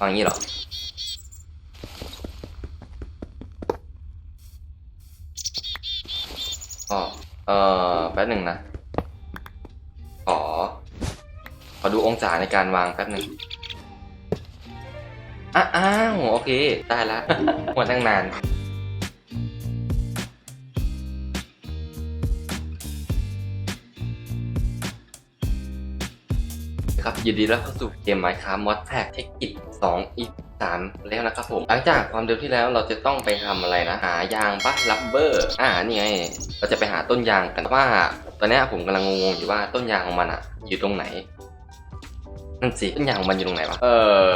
วาอย่างนี้เหรอ อ๋อ เออแป๊บหนึ่งนะ ขอ ขอดูองศาในการวางแป๊บหนึ่งอ้าว โอเค ได้ละ หัวตั้งนาน ยินดีต้อนรับเข้าสู่เกม Minecraft Mod Pack เทคนิค2อีก3แล้วนะครับผมหลังจากความเดิมที่แล้วเราจะต้องไปทำอะไรนะ หายางปะลับเบอร์ อ่านี่ไง เราจะไปหาต้นยางกันว่า ตอนเนี้ยผมกำลังงงๆอยู่ว่าต้นยางของมันอะอยู่ตรงไหนนั่นสิต้นยางของมันอยู่ตรงไหนวะ เอ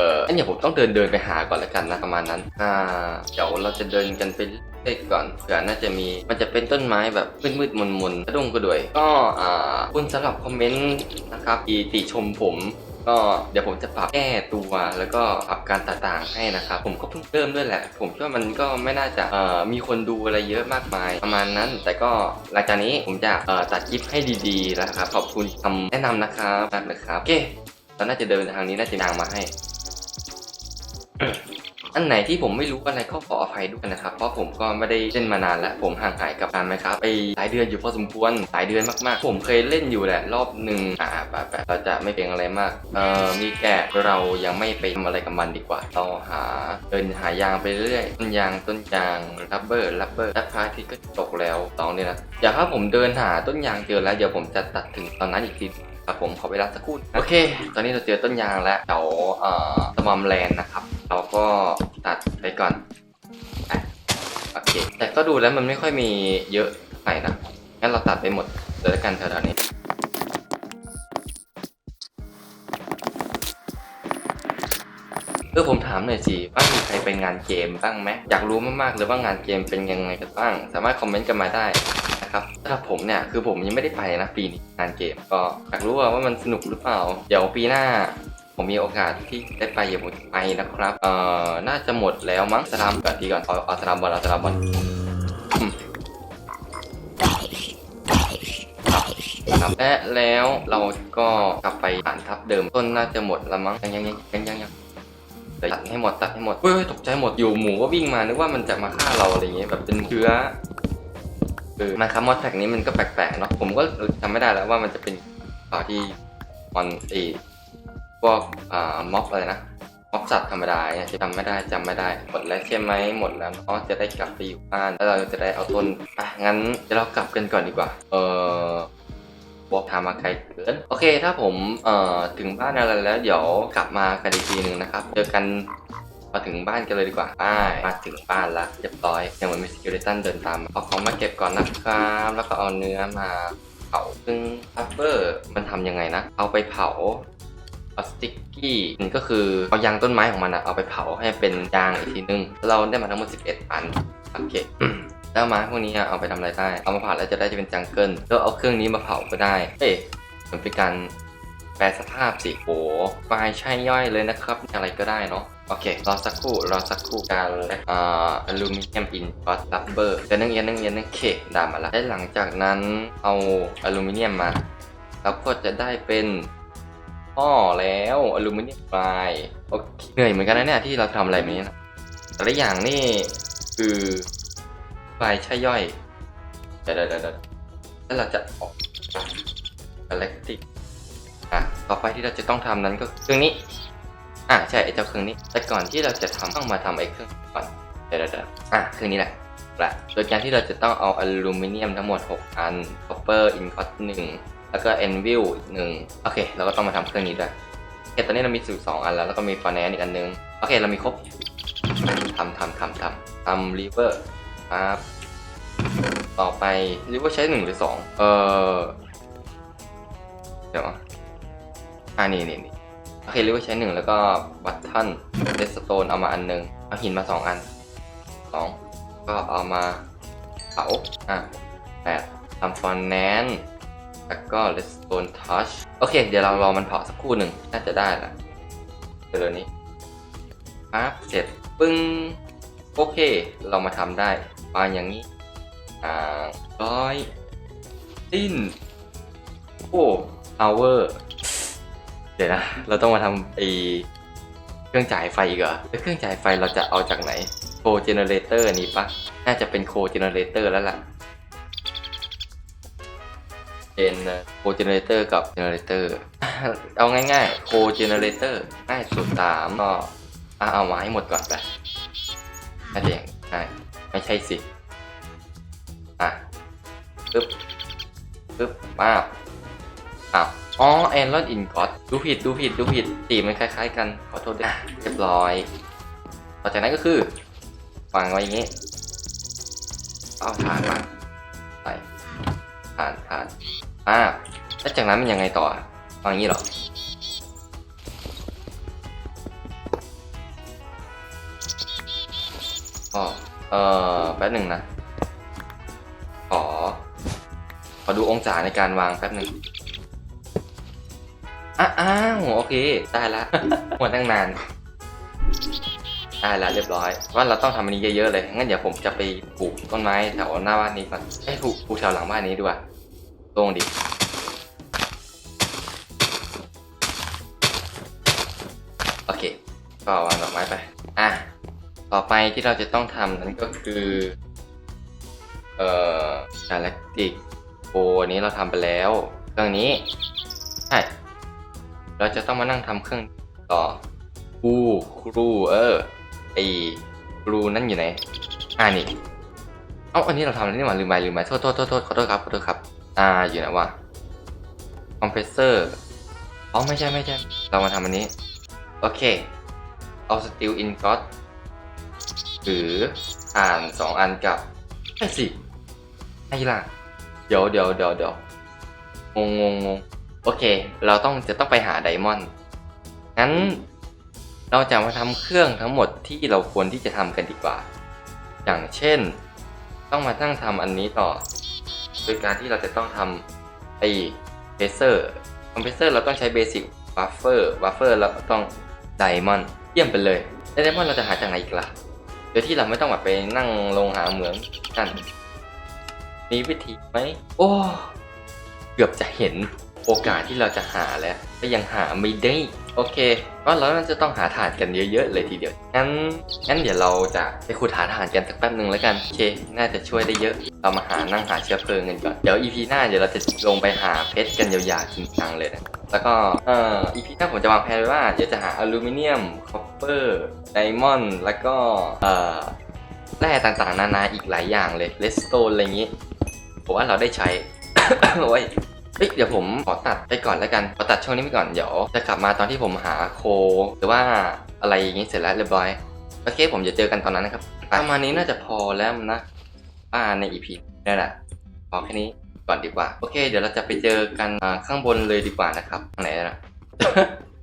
ออันนี้ผมต้องเดินเดินๆไปหาก่อนแล้วกันนะประมาณนั้น อ่า เดี๋ยวเราจะเดินกันไปเรื่อยๆก่อน เผื่อน่าจะมี มันจะเป็นต้นไม้แบบมืดๆมนๆกระดุงกระด้วย ก็ อ่าขอบคุณสำหรับคอมเมนต์นะครับที่ติชมผม ก็เดี๋ยวผมจะปรับแก้ตัวแล้วก็ปรับการต่างๆให้นะครับ ผมก็เพิ่งเริ่มด้วยแหละ ผมคิดว่ามันก็ไม่น่าจะมีคนดูอะไรเยอะมากมาย ประมาณนั้น แต่ก็หลังจากนี้ผมจะตัดคลิปให้ดีๆแล้วครับ ขอบคุณคำแนะนำนะครับนะครับโอเคเราน่าจะเดินทางนี้น่าจะนางมาให้ อันไหนที่ผมไม่รู้อะไรก็ขออภัยด้วยนะครับ เพราะผมก็ไม่ได้เล่นมานานแล้ว ผมห่างหายกับการไหมครับไปหลายเดือนอยู่พอสมควรหลายเดือนมากๆ ผมเคยเล่นอยู่แหละรอบหนึ่งอ่าแบบแบบเราจะไม่เป็นอะไรมากเอ่อมีแกะเรายังไม่ไปทำอะไรกับมันดีกว่าเราหาเดินหายางไปเรื่อยต้นยางต้นยางรับเบอร์รับเบอร์และพระอาทิตย์ก็ตกแล้วสองนี่นะเดี๋ยวถ้าผมเดินหาต้นยางเจอแล้วเดี๋ยวผมจะตัดถึงตอนนั้นอีกทีครับผมขอเวลาสักครู่โอเค ตอนนี้เราเจอต้นยางแล้วเดี๋ยวเอ่อสมอมแลนด์นะครับ เราก็ตัดไปก่อนอะโอเค แต่ก็ดูแล้วมันไม่ค่อยมีเยอะเท่าไหร่นะงั้นเราตัดไปหมดเลยกันแถวๆนี้เออผมถามหน่อยสิว่ามีใครไปงานเกมบ้างไหมอยากรู้มากๆเลยว่างานเกมเป็นยังไงกันบ้าง สามารถคอมเมนต์กันมาได้นะครับสำหรับผมเนี่ยคือผมยังไม่ได้ไปนะปีนี้งานเกมก็อยากรู้ว่าว่ามันสนุกหรือเปล่า เดี๋ยวปีหน้า ผมมีโอกาสที่ได้ไปอย่าผมจะไปนะครับเอ่อน่าจะหมดแล้วมั้งสลามก่อนดีก่อนเอาเอาสลามบอลเอาสลามบอลครับและแล้วเราก็กลับไปฐานทัพเดิมต้นน่าจะหมดแล้วมั้งยังยังยังยังยังยังตัดให้หมดตัดให้หมดเฮ้ยตกใจหมดอยู่หมูก็วิ่งมานึกว่ามันจะมาฆ่าเราอะไรเงี้ยแบบเป็นเชื้อเออมาครับมอดแท็กนี้มันก็แปลกๆเนาะผมก็จำไม่ได้แล้วว่ามันจะเป็นข่าวที่มันเอ พวกอ่าม็อบอะไรนะม็อบสัตว์ธรรมดาเนี่ยจำไม่ได้จำไม่ได้หมดแล้วใช่ไหมหมดแล้วเนาะจะได้กลับไปอยู่บ้านแล้วเราจะได้เอาต้นอะงั้นเดี๋ยวเรากลับกันก่อนดีกว่า เออบอกทางมาไกลเกินโอเค ถ้าผมเอ่อถึงบ้านอะไรแล้ว เดี๋ยวกลับมากันอีกทีหนึ่งนะครับ เจอกันมาถึงบ้านกันเลยดีกว่าไปมาถึงบ้านแล้วเรียบร้อยยังเหมือนมี security เดินตามเอาของมาเก็บก่อนนะครับ แล้วก็เอาเนื้อมาเผาซึ่งอัปเปอร์มันทำยังไงนะ เอาไปเผา สติ๊กกี้มันก็คือเอายางต้นไม้ของมันอะเอาไปเผาให้เป็นยางอีกทีนึง เราได้มาทั้งหมด 11 อันโอเคแล้วไม้พวกนี้เอาไปทำอะไรได้ เอามาเผาแล้วจะได้จะเป็นจังเกิลแล้วเอาเครื่องนี้มาเผาก็ได้ เอ๊ะมันเป็นการแปลสภาพสิโหไฟใช่ย่อยเลยนะครับ อะไรก็ได้เนาะโอเค รอสักครู่ รอสักครู่การอ่าอลูมิเนียมอินพอสลับเบอร์เดี๋ยวนึงเย็นนึงเย็นนึงเคดามาละและหลังจากนั้นเอาอลูมิเนียมมาเราก็จะได้เป็น ท่อแล้วอลูมิเนียมไฟโอเคเหนื่อยเหมือนกันนะเนี่ยที่เราทำอะไรแบบนี้นะแต่ละอย่างนี่คือไฟใช่ย่อยเดี๋ยวเดี๋ยวเดี๋ยวแล้วเราจะออกกาแล็กติกอะต่อไปที่เราจะต้องทำนั้นก็เครื่องนี้อะใช่ไอ้เจ้าเครื่องนี้ แต่ก่อนที่เราจะทำต้องมาทำไอ้เครื่องก่อนเดี๋ยวเดี๋ยวอะเครื่องนี้แหละละโดยการที่เราจะต้องเอาอลูมิเนียมทั้งหมด 6 อัน copper ingot 1 แล้วก็ anvil อีกหนึ่งโอเคเราก็ต้องมาทำเครื่องนี้ด้วยโอเคตอนนี้เรามีสูตรสองอันแล้ว แล้วก็มีฟาแนนอีกอันนึง โอเคเรามีครบทำทำทำทำทำรีเวอร์ครับต่อไปรีเวอร์ใช้หนึ่งหรือสองเออเดี๋ยวอ่านี่นี่นี่โอเครีเวอร์ใช้หนึ่งแล้วก็บัตทันเดสโตนเอามาอันหนึงเอาหินมาสองอันสองก็เอามาเผาอะแปดทำฟอนแนน แล้วก็ redstone touch โอเค เดี๋ยวเรารอมันเผาสักครู่หนึ่งน่าจะได้ละเดี๋ยวนี้ปั๊บเสร็จปึ้ง โอเค เรามาทำได้ มาอย่างนี้ อ่าร้อยสิ้นโอ้ power เดี๋ยวนะ เราต้องมาทำไอเครื่องจ่ายไฟอีกเหรอแล้วเครื่องจ่ายไฟเราจะเอาจากไหนโคเจเนเรเตอร์นี่ปะน่าจะเป็นโคเจเนเรเตอร์แล้วล่ะ เป็นโคเจเนเรเตอร์กับเจเนเรเตอร์เอาง่ายๆโคเจเนเรเตอร์ง่ายสุดสามก็อะเอามาให้หมดก่อนไปน่าจะอย่างง่ายไม่ใช่สิ อะปึ๊บปึ๊บป้าบอ้าวอ๋อแอนลอนอินกอตดูผิดดูผิดดูผิดสีมันคล้าย ๆ กัน ขอโทษด้วยเรียบร้อย ต่อจากนั้นก็คือวางไว้อย่างนี้ เอาฐานมาใส่ฐานฐาน อ่าแล้วจากนั้นมันยังไงต่ออะวางอย่างนี้หรออ๋อเออแป๊บหนึ่งนะขอขอดูองศาในการวางแป๊บหนึ่งอ้าวโอเค ได้ละหมดตั้งนาน ได้ล้วเรียบร้อย ว่าเราต้องทำอันนี้เยอะๆเลย งั้นเดี๋ยวผมจะไปปลูกต้นไม้แถวหน้าบ้านนี้ก่อนไอ้ยปลูกปลูกแถวหลังบ้านนี้ดีกว่า ตรงดิโอเค ก็วางดอกไม้ไป อะ ต่อไปที่เราจะต้องทำนั้นก็คือ เอ่อ Galactic โอันนี้เราทำไปแล้ว เครื่องนี้ ใช่ เราจะต้องมานั่งทำเครื่องต่อครูครูเออไอครูนั่นอยู่ไหน อ่านี่ เอ้าอันนี้เราทำแล้วนี่หว่าลืมไปลืมไปโทษโทษโทษโทษขอโทษครับขอโทษครับ อ่าอยู่ไหนวะคอมเพรสเซอร์อ๋อไม่ใช่ไม่ใช่ เรามาทำอันนี้ โอเค เอาสติลอินก็ตหรืออ่านสองอันกับไม่สิไอ้ล่ะ เดี๋ยวเดี๋ยวเดี๋ยวเดี๋ยวงงงงงโอเค เราต้องจะต้องไปหาไดมอนด์งั้นเราจะมาทำเครื่องทั้งหมดที่เราควรที่จะทำกันดีกว่า อย่างเช่น ต้องมาตั้งทำอันนี้ต่อ โดยการที่เราจะต้องทำไอ้เพเซอร์คอมเพรสเซอร์เราต้องใช้เบสิกบัฟเฟอร์บัฟเฟอร์เราต้องไดมอนด์เยี่ยมไปเลยไดมอนด์เราจะหาจากไหนอีกล่ะโดยที่เราไม่ต้องแบบไปนั่งลงหาเหมืองกันมีวิธีไหมโอ้เกือบจะเห็นโอกาสที่เราจะหาแล้วก็ยังหาไม่ได้ โอเค ก็เราน่าจะต้องหาถ่านกันเยอะๆเลยทีเดียว งั้น งั้นเดี๋ยวเราจะไปขุดหาถ่านกันสักแป๊บหนึ่งแล้วกัน โอเค น่าจะช่วยได้เยอะ เรามาหานั่งหาเชื้อเพลิงกันก่อน เดี๋ยว EP หน้าเดี๋ยวเราจะลงไปหาเพชรกันยาวๆจริงจังเลยนะ แล้วก็เอ่อ EP หน้าผมจะวางแผนไว้ว่าเดี๋ยวจะหาอลูมิเนียม คอปเปอร์ ไดมอนด์ แล้วก็เอ่อแร่ต่างๆ นานาอีกหลายอย่างเลยเลสโตนอะไรอย่างนี้ ผมว่าเราได้ใช้โอ้ย เอ้ยเดี๋ยวผมขอตัดไปก่อนแล้วกันขอตัดช่วงนี้ไปก่อนเดี๋ยวจะกลับมาตอนที่ผมหาโค หรือว่าอะไรอย่างนี้เสร็จแล้วเรียบร้อยโอเคผมจะเจอกันตอนนั้นนะครับประมาณนี้น่าจะพอแล้วนะป้าในอีพีนี่แหละพอแค่นี้ก่อนดีกว่า โอเค เดี๋ยวเราจะไปเจอกันข้างบนเลยดีกว่านะครับทางไหนนะ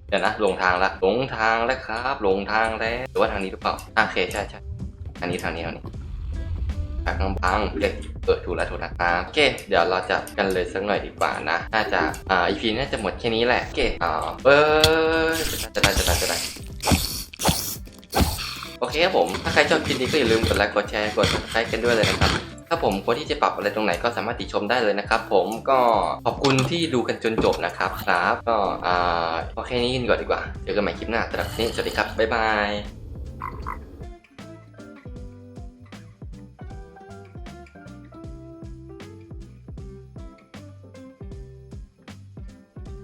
เดี๋ยวนะหลงทางละหลงทางแล้วครับหลงทางแล้วหรือว่าทางนี้หรือเปล่าโอเคใช่ใช่ทางนี้ทางนี้ทางนี้ ทางพังเด็กเปิดถูกแล้วถูกแล้วอ่าโอเค เดี๋ยวเราจะกันเลยสักหน่อยดีกว่านะ น่าจะอ่าอีพีน่าจะหมดแค่นี้แหละโอเคอ่าเออจะได้จะได้จะได้โอเคครับผม ถ้าใครชอบคลิปนี้ก็อย่าลืมกดไลค์กดแชร์กด subscribe กันด้วยเลยนะครับถ้าผมควรที่จะปรับอะไรตรงไหนก็สามารถติชมได้เลยนะครับ ผมก็ขอบคุณที่ดูกันจนจบนะครับครับ ก็อ่าโอเคนี้กันก่อนดีกว่าเจอกันใหม่คลิปหน้าสำหรับนี้สวัสดีครับบ๊ายบาย